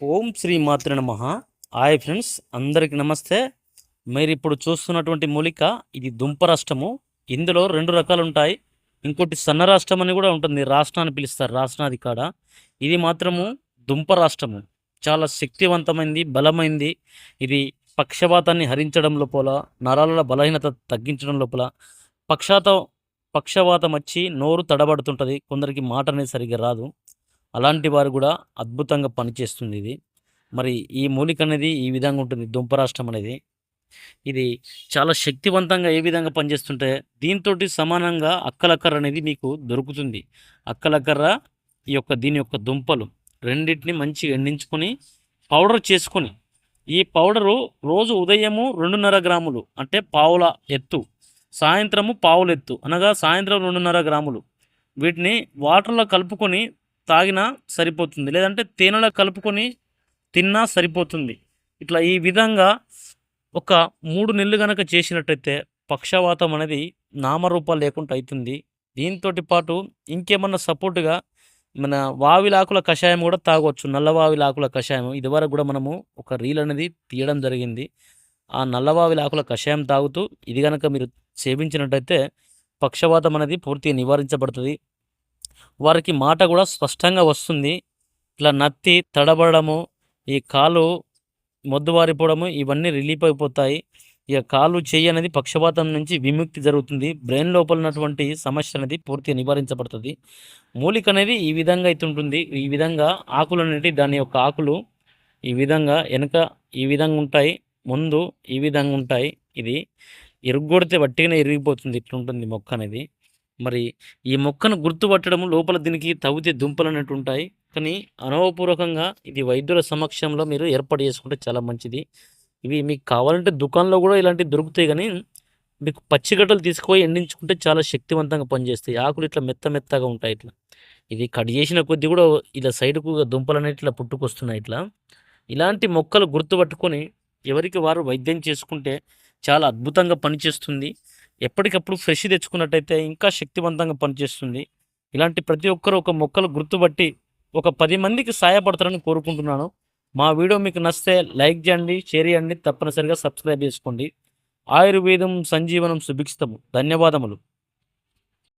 ఓం శ్రీ మాతృ నమ. Hi friends అందరికీ నమస్తే. మీరు ఇప్పుడు చూస్తున్నటువంటి మూలిక ఇది దుంప రాష్ట్రము. ఇందులో రెండు రకాలు ఉంటాయి ఇంకోటి సన్న రాష్ట్రం అని కూడా ఉంటుంది రాష్ట్ర అని పిలుస్తారు రాష్ట్రాది కాడ. ఇది మాత్రము దుంప రాష్ట్రము. చాలా శక్తివంతమైంది బలమైంది. ఇది పక్షవాతాన్ని హరించడం లోపల నరాల బలహీనత తగ్గించడం లోపల పక్షాతం పక్షవాతం వచ్చి నోరు తడబడుతుంటుంది. కొందరికి మాట అనేది సరిగ్గా రాదు. అలాంటి వారు కూడా అద్భుతంగా పనిచేస్తుంది ఇది. మరి ఈ మూలిక అనేది ఈ విధంగా ఉంటుంది దుంపరాష్ట్రం అనేది. ఇది చాలా శక్తివంతంగా ఏ విధంగా పనిచేస్తుంటే దీంతో సమానంగా అక్కలక్కర్ర అనేది మీకు దొరుకుతుంది. అక్కలక్కర్ర ఈ యొక్క దీని యొక్క దుంపలు రెండింటిని మంచిగా ఎండించుకొని పౌడర్ చేసుకొని ఈ పౌడరు రోజు ఉదయము రెండున్నర గ్రాములు అంటే పావుల ఎత్తు సాయంత్రము పావుల ఎత్తు అనగా సాయంత్రం రెండున్నర గ్రాములు. వీటిని వాటర్లో కలుపుకొని తాగినా సరిపోతుంది. లేదంటే తేనెలో కలుపుకొని తిన్నా సరిపోతుంది. ఇట్లా ఈ విధంగా ఒక మూడు నెలలు కనుక చేసినట్టయితే పక్షవాతం అనేది నామరూపాలు లేకుండా అవుతుంది దీంతో పాటు ఇంకేమన్నా సపోర్టుగా మన వావిలాకుల కషాయం కూడా తాగొచ్చు. నల్ల వావిలాకుల కషాయం. ఇదివరకు కూడా మనము ఒక రీల్ అనేది తీయడం జరిగింది. ఆ నల్లవావిలాకుల కషాయం తాగుతూ ఇది కనుక మీరు సేవించినట్టయితే పక్షవాతం అనేది పూర్తిగా నివారించబడుతుంది. వారికి మాట కూడా స్పష్టంగా వస్తుంది. ఇట్లా నత్తి తడబడము ఈ కాలు మొద్దువారిపోవడము ఇవన్నీ రిలీఫ్ అయిపోతాయి. ఇక కాలు చేయి అనేది పక్షపాతం నుంచి విముక్తి జరుగుతుంది. బ్రెయిన్ లోపల ఉన్నటువంటి సమస్య అనేది పూర్తిగా నివారించబడుతుంది. మూలిక అనేది ఈ విధంగా అయితే ఉంటుంది. ఈ విధంగా ఆకులు అనేవి దాని యొక్క ఆకులు ఈ విధంగా వెనక ఈ విధంగా ఉంటాయి. ముందు ఈ విధంగా ఉంటాయి. ఇది ఇరుగ్గొడితే వట్టిగానే ఇరిగిపోతుంది. ఇట్లుంటుంది మొక్క అనేది. మరి ఈ మొక్కను గుర్తుపట్టడం లోపల దీనికి తవ్వితే దుంపలు అన్నట్టు ఉంటాయి. కానీ అనుభవపూర్వకంగా ఇది వైద్యుల సమక్షంలో మీరు ఏర్పాటు చేసుకుంటే చాలా మంచిది. ఇవి మీకు కావాలంటే దుకాణంలో కూడా ఇలాంటివి దొరుకుతాయి కానీ మీకు పచ్చిగడ్డలు తీసుకుపోయి ఎండించుకుంటే చాలా శక్తివంతంగా పనిచేస్తాయి. ఆకులు ఇట్లా మెత్త మెత్తగా ఉంటాయి ఇట్లా. ఇది కట్ చేసిన కొద్దీ కూడా ఇలా సైడ్కు దుంపలు అనేవి ఇట్లా పుట్టుకొస్తున్నాయి ఇట్లా. ఇలాంటి మొక్కలు గుర్తుపట్టుకొని ఎవరికి వారు వైద్యం చేసుకుంటే చాలా అద్భుతంగా పనిచేస్తుంది. ఎప్పటికప్పుడు ఫ్రెష్ తెచ్చుకున్నట్టయితే ఇంకా శక్తివంతంగా పనిచేస్తుంది. ఇలాంటి ప్రతి ఒక్కరు ఒక మొక్కలు గుర్తుపట్టి ఒక పది మందికి సహాయపడతారని కోరుకుంటున్నాను. మా వీడియో మీకు నచ్చితే లైక్ చేయండి షేర్ చేయండి తప్పనిసరిగా సబ్స్క్రైబ్ చేసుకోండి. ఆయుర్వేదం సంజీవనం సుభిక్షితము. ధన్యవాదములు.